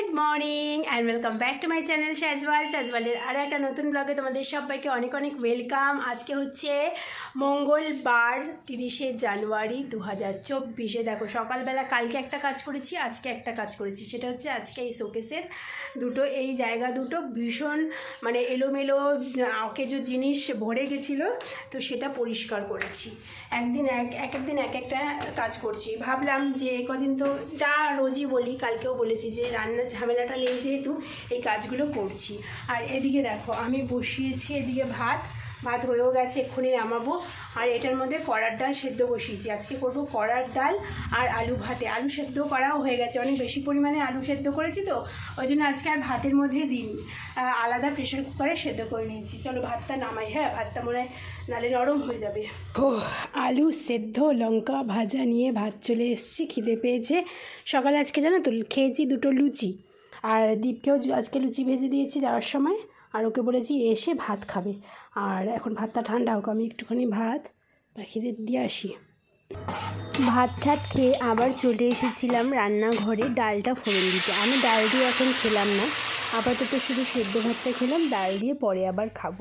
Good morning and welcome back to my channel Sajwal সাজওয়ালের আরও একটা নতুন ব্লগে তোমাদের সবাইকে অনেক অনেক ওয়েলকাম আজকে হচ্ছে মঙ্গলবার, তিরিশে জানুয়ারি দু হাজার চব্বিশে। দেখো, সকালবেলা কালকে একটা কাজ করেছি, আজকে একটা কাজ করেছি। সেটা হচ্ছে আজকে এই শোকেসের দুটো, এই জায়গা দুটো ভীষণ মানে এলোমেলো, অকেজো জিনিস ভরে গেছিল, তো সেটা পরিষ্কার করেছি। একদিন এক এক একদিন এক একটা কাজ করছি। ভাবলাম যে কদিন তো যা রোজই বলি, কালকেও বলেছি যে রান্নার ঝামেলাটা নেই যেহেতু এই কাজগুলো করছি। আর এদিকে দেখো আমি বসিয়েছি এদিকে ভাত। ভাত হয়েও গেছে, এক্ষুনি নামাবো। আর এটার মধ্যে কড়ার ডাল সেদ্ধ বসিয়েছি। আজকে করব কড়ার ডাল আর আলু ভাতে। আলু সেদ্ধ করাও হয়ে গেছে। অনেক বেশি পরিমাণে আলু সেদ্ধ করেছি তো, ওই জন্য আজকে আর ভাতের মধ্যে দিন আলাদা প্রেশার কুকারে সেদ্ধ করে নিয়েছি। চলো ভাতটা নামাই হ্যাঁ? ভাতটা মনে হয় নালে নরম হয়ে যাবে। ও আলু সেদ্ধ, লঙ্কা ভাজা নিয়ে ভাত চলে এসেছি, খিদে পেয়েছে। সকালে আজকে জানো তো, খেয়েছি দুটো লুচি। আর দীপকেও আজকে লুচি ভেজে দিয়েছি যাওয়ার সময়। আর ওকে বলেছি, এসে ভাত খাবে। আর এখন ভাতটা ঠান্ডা হোক, আমি একটুখানি ভাত পাখিদের দিয়ে আসি। ভাত ঠাত খেয়ে আবার চলে এসেছিলাম রান্নাঘরে ডালটা ফোড়ন দিতে। আমি ডাল দিয়ে এখন খেলাম না। আপাতত শুধু সেদ্ধ ভাতটা খেলাম, ডাল দিয়ে পরে আবার খাব।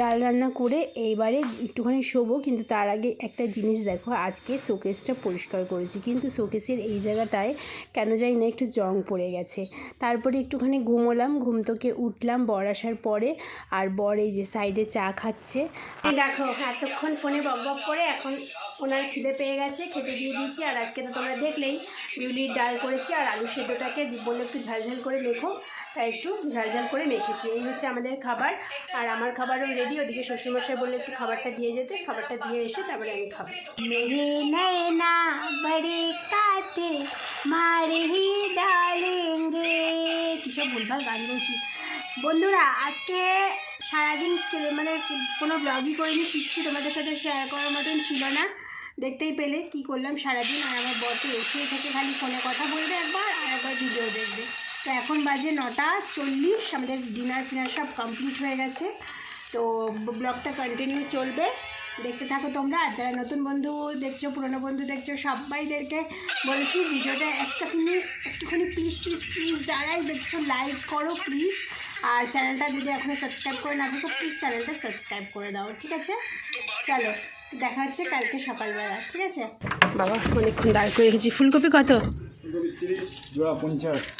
ডাল রান্না করে এইবারে একটুখানি শোবো, কিন্তু তার আগে একটা জিনিস দেখো, আজকে শোকেসটা পরিষ্কার করেছি, কিন্তু শোকেসের এই জায়গাটায় কেন জানি না একটু জং পড়ে গেছে। তারপরে একটুখানি ঘুমোলাম, ঘুম থেকে উঠলাম, বর আসার পরে, আর বর এই যে সাইডে চা খাচ্ছে। দেখো, এতক্ষণ ফোনে বক বক করে, এখন ওনার খিদে পেয়ে গেছে খেতে দিয়ে দিয়েছি আর আজকে তো তোমরা দেখলেই বিউলির ডাল করেছি আর আলু সেদ্ধটাকে বললে একটু ঝালঝাল করে মেখো তাই একটু ঝালঝাল করে মেখেছি। এই হচ্ছে আমাদের খাবার আর আমার খাবারও রেডি ওদিকে শ্বশুরমশাই বললে একটু খাবারটা দিয়ে যেতে খাবারটা দিয়ে এসে তারপরে আমি খাব। মেরে নয়না বড়ে কাতে মারে হি ডালেঙ্গে। কিসব ভুলভাল গান বলছি। বন্ধুরা আজকে সারাদিন মানে কোনো ব্লগই করিনি কিচ্ছু তোমাদের সাথে শেয়ার করার মতন ছিল না। দেখতেই পেলে কি করলাম সারাদিন আর আমার বরকে এসে থেকে খালি ফোনে কথা বলবে একবার আর একবার ভিডিও দেখবে। তো এখন বাজে নটা চল্লিশ, আমাদের ডিনার ফিনার সব কমপ্লিট হয়ে গেছে। তো ব্লগটা কন্টিনিউ চলবে। দেখতে থাকো তোমরা। আর যারা নতুন বন্ধু দেখছ, পুরনো বন্ধু দেখছ, সবাইদেরকে বলছি ভিডিওটা একটুখানি একটুখানি প্লিজ প্লিজ প্লিজ যারাই দেখছ লাইক করো প্লিজ আর চ্যানেলটা যদি এখনও সাবস্ক্রাইব করে না থাকো প্লিজ চ্যানেলটা সাবস্ক্রাইব করে দাও, ঠিক আছে? চলো। দেখা হচ্ছে কালকে সকালবেলা ঠিক আছে? বাবা অনেকক্ষণ দাঁড় করে রেখেছি। ফুলকপি কত?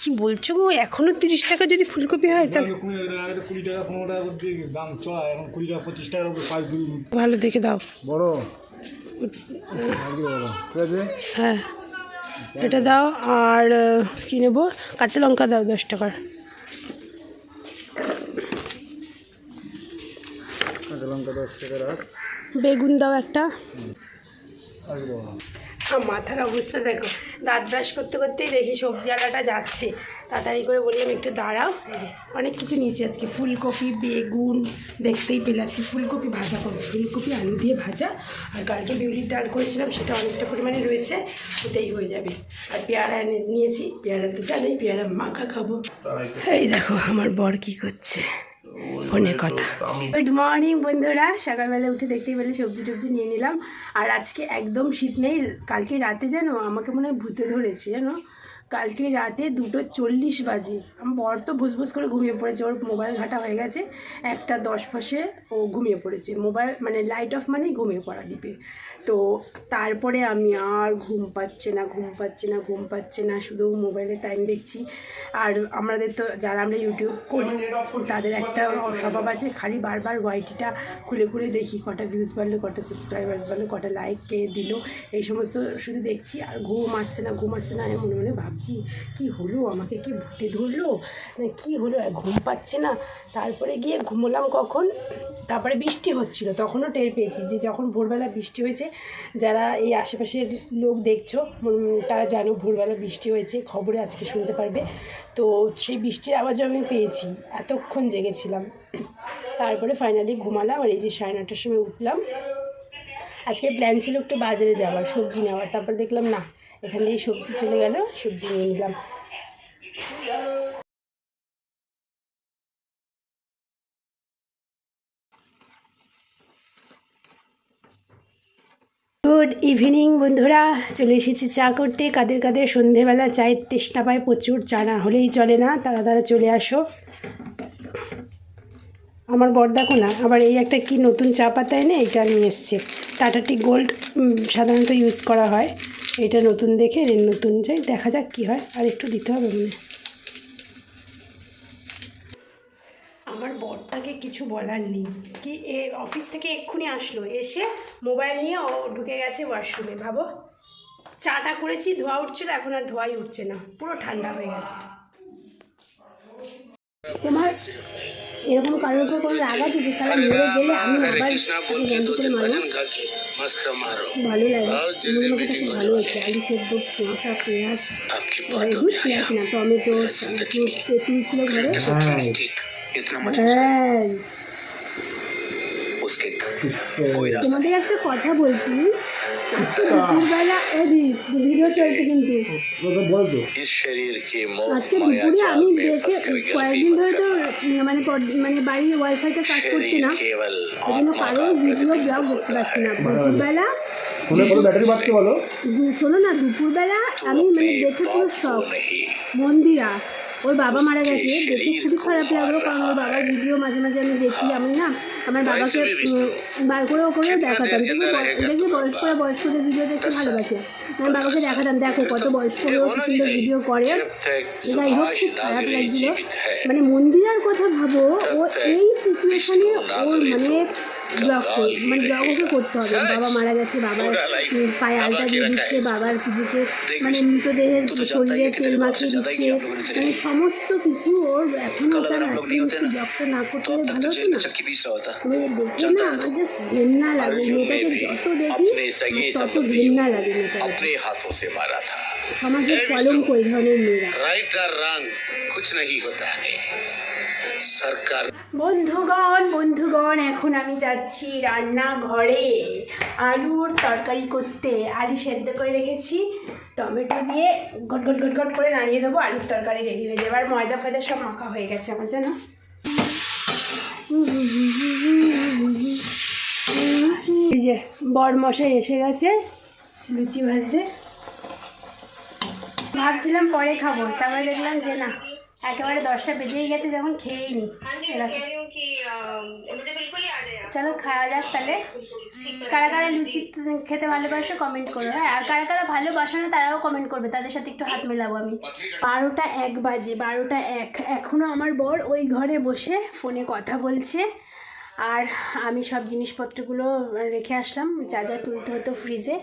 কি বলছো গো এখনও তিরিশ টাকা যদি ফুলকপি হয় তাহলে কুড়ি তো টাকা পনেরো টাকা দাম চড়া এখন কুড়ি টাকা পঁচিশ টাকার উপরে পাঁচ ভালো দেখে দাও। বড়? আর ঠিক আছে? হ্যাঁ। এটা দাও আর কি নেব? কাঁচা লঙ্কা দাও দশ টাকার। কাঁচা লঙ্কা দশ টাকা রাখ। বেগুন দাও একটা। মাথার অবস্থা দেখো। দাঁত ব্রাশ করতে করতেই দেখি সবজি আলাটা যাচ্ছে। তাড়াতাড়ি করে বললাম একটু দাঁড়াও। অনেক কিছু নিয়েছি আজকে। ফুলকপি, বেগুন, দেখতেই পেলাছি ফুলকপি ভাজা করব। ফুলকপি, আলু দিয়ে ভাজা। আর কালকে বিউলির ডাল করেছিলাম, সেটা অনেকটা পরিমাণে রয়েছে ওটাই হয়ে যাবে। আর পেয়ারা নিয়েছি। পেয়ারা তো জানোই, পেয়ারা মাখা খাব। এই দেখো, আমার বর কী করছে। ফোনে কথা। গুড মর্নিং বন্ধুরা। সকালবেলা উঠে দেখতেই পেলে, সবজি টবজি নিয়ে নিলাম। আর আজকে একদম শীত নেই, কালকে রাতে জানো, আমাকে মনে হয় ভূতে ধরেছে, জানো? কালকে রাতে দুটো চল্লিশ বাজে। আমার বর তো ভুস ভুস করে ঘুমিয়ে পড়েছে, ওর মোবাইল ঘাটা হয়ে গেছে, একটা দশ পাশে ও ঘুমিয়ে পড়েছে। মোবাইল মানে লাইট অফ মানেই ঘুমিয়ে পড়া দ্বীপের তো তারপরে আমি আর ঘুম পাচ্ছে না, ঘুম পাচ্ছে না, ঘুম পাচ্ছে না, শুধু মোবাইলে টাইম দেখছি। আর আমাদের তো যারা আমরা ইউটিউব করি, তাদের একটা স্বভাব আছে, খালি বারবার ওয়াইটিটা খুলে খুলে দেখি, কটা ভিউজ বাড়লো, কটা সাবস্ক্রাইবার্স বাড়লো, কটা লাইক কে দিল, এই সমস্ত শুধু দেখছি। আর ঘুম আসছে না, ঘুম আসছে না, আমি মনে মনে ভাবছি, কি হলো? আমাকে কি ভূতে ধরলো? না, কি হলো? ঘুম পাচ্ছে না। তারপরে গিয়ে ঘুমোলাম কখন? তারপরে বৃষ্টি হচ্ছিল, তখনও টের পেয়েছি যে যখন ভোরবেলা বৃষ্টি হয়েছে যারা এই আশেপাশের লোক দেখছ তারা জানো ভোরবেলা বৃষ্টি হয়েছে, খবরে আজকে শুনতে পারবে। তো সেই বৃষ্টির আওয়াজও আমি পেয়েছি, এতক্ষণ জেগেছিলাম। তারপরে ফাইনালি ঘুমালাম আর এই যে সাড়ে নটার সময় উঠলাম। আজকে প্ল্যান ছিল একটু বাজারে যাওয়ার, সবজি নেওয়ার। তারপর দেখলাম না, এখান থেকে সবজি চলে গেল, সবজি নিয়ে নিলাম। গুড ইভিনিং বন্ধুরা। চলে এসেছি চা করতে। কাদের কাদের সন্ধেবেলা চায়ের তেষ্টা পায়, প্রচুর চা না হলেই চলে না। তারা তারা চলে আসো। আমার বর দেখো না, আবার এই একটা কি নতুন চা পাতা এনে এটা নিয়ে এসছে। টাটা টি গোল্ড সাধারণত ইউজ করা হয়। এটা নতুন দেখে নতুন যাই দেখা যাক কি হয়। আর একটু দিতে হবে মনে। আমার বরটাকে কিছু বলার নেই। কি এ অফিস থেকে এক্ষুনি আসলো? এসে মোবাইল নিয়ে ও ঢুকে গেছে ওয়াশরুমে ভাবো চাটা করেছি ধোয়া উঠছিল এখন আর ধোয়াই উঠছে না। পুরো ঠান্ডা হয়ে গেছে। তোমার এরকম কারোর উপর কোনো রাগ আছে যে গেলে আমি আবার ভালো লাগে। পেঁয়াজ মানে পেঁয়াজ না টমেটো ঘরে। इतना मत হ্যাঁ उसके कोई रास्ता তোমাদের একটা কথা বলছি আজকে দুপুরবেলা এদি ভিডিও চলছে কিন্তু তোকে বলতো इस शरीर की मोह আজকে माया দুপুরে जाल আমি में দেখে फंस कर কয়েকদিন गलती ধরে मत তো करना মানে পড- মানে বাড়ির ওয়াইফাইটা কাজ করছে शरीर না केवल ওই জন্য आत्मा কারো का ভিডিও प्रतिबिंब ব্লগ দেখতে होता পাচ্ছি है না দুপুরবেলা ফোনে কোনো ব্যাটারি বাড়তে বলো দু- শোনো না দুপুরবেলা तू আমি মানে अपने দেখে পুরো बाप শখ को नहीं মন্দিরা ওর বাবা মারা গেছে। দেখে খুবই খারাপ লাগল কারণ ওর বাবার ভিডিও মাঝে মাঝে আমি দেখি আমি না আমার বাবাকে বার করেও করেও দেখাতাম। দেখি বয়স্ক বয়স্কদের ভিডিও দেখতে ভালোবাসে। আমার বাবাকে দেখাতাম দেখো কত বয়স্ক হয়েও সুন্দর ভিডিও করে। যাই হোক খুব খারাপ লাগছিল। মানে মন্দিরার কথা ভাবো ও এই সিচুয়েশানে ওর মানে तो ব্লগ कंगाल ही মানে ব্লগ ওকে रहेगा। করতে হবে सच? বাবা মারা গেছে বাবার पूरा लाइफ উম, পায়ে दबा আলতা के দিয়ে रखा है দিচ্ছে इसको। বাবার কিছুকে देख মানে विष्णु, মৃতদেহের तू तो जानता ही শরীরে है कि তেল तेरे बाप মাখিয়ে से ज्यादा ही দিচ্ছে किया हम लोगों ने तेरे মানে लिए। সমস্ত কিছু ওর এখনো कल ওটা अगर हम लोग नहीं होते ना ব্লগটা না করতে तो अब হলে तक ভালো तुझे হতো না चक्की पीस रहा होता মানে দেখে जानता না है আমার तू? জাস্ট ঘেন্না লাগে अर्जुन ने মেয়েটাকে भी যত দেখি अपने सगे তত संबंधियों ঘেন্না লাগে মেয়েটাকে अपने हाथों से मारा था সমাজের এই কলঙ্ক এই ধরনের মেয়েরা राइट और रंग कुछ नहीं होता है সরকার। বন্ধুগণ বন্ধুগণ, এখন আমি যাচ্ছি রান্না ঘরে আলুর তরকারি করতে। আলু সেদ্ধ করে রেখেছি। টমেটো দিয়ে গট গট গট গট করে নাড়িয়ে দেবো। আলুর তরকারি রেডি হয়ে যাবে। আর ময়দা ফয়দা সব মাখা হয়ে গেছে আমার জানো? এই যে বর মশাই এসে গেছে লুচি ভাজতে। ভাবছিলাম পরে খাব, তারপরে দেখলাম যে না। একেবারে দশটা বেজেই গেছে যখন খেয়েই নি। চলো। খাওয়া যাক তাহলে। কারা কারা লুচি খেতে ভালোবাসো কমেন্ট করো। হ্যাঁ আর কারা কারা ভালোবাসো না তারাও কমেন্ট করবে। তাদের সাথে একটু হাত মেলাবো আমি। বারোটা এক বাজে বারোটা এক। এখনও আমার বর ওই ঘরে বসে ফোনে কথা বলছে। আর আমি সব জিনিসপত্রগুলো রেখে আসলাম যা যা তুলতে হতো ফ্রিজে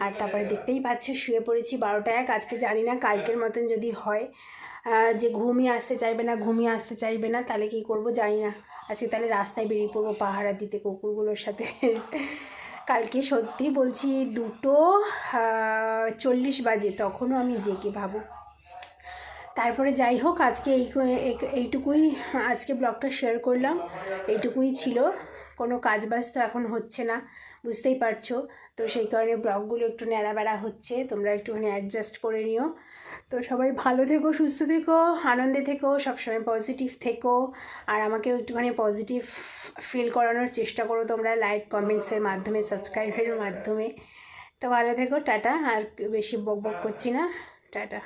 আর তারপরে দেখতেই পাচ্ছ শুয়ে পড়েছি বারোটা এক। আজকে জানি না কালকের মতন যদি হয়। যে ঘুমিয়ে আসতে চাইবে না, ঘুমিয়ে আসতে চাইবে না, তাহলে কী করব জানি না। আজকে তাহলে রাস্তায় বেরিয়ে পড়ব পাহারা দিতে কুকুরগুলোর সাথে। কালকে সত্যি বলছি দুটো চল্লিশ বাজে, তখনও আমি জেগে ভাবো। তারপরে যাই হোক, আজকে এই এই- এইটুকুই, আজকে ব্লগটা শেয়ার করলাম। এইটুকুই ছিল। কোনো কাজ বাজ তো এখন হচ্ছে না, বুঝতেই পারছ। তো সেই কারণে ব্লগগুলো একটু ন্যাড়াবেড়া হচ্ছে, তোমরা একটুখানি অ্যাডজাস্ট করে নিও। তো সবাই ভালো থেকো, সুস্থ থেকো, আনন্দে থেকো, সবসময় পজিটিভ থেকো। আর আমাকেও একটুখানি পজিটিভ ফিল করানোর চেষ্টা করো তোমরা লাইক কমেন্টসের মাধ্যমে সাবস্ক্রাইবের মাধ্যমে। তো ভালো থেকো, টাটা। আর বেশি বক বক করছি না। টাটা।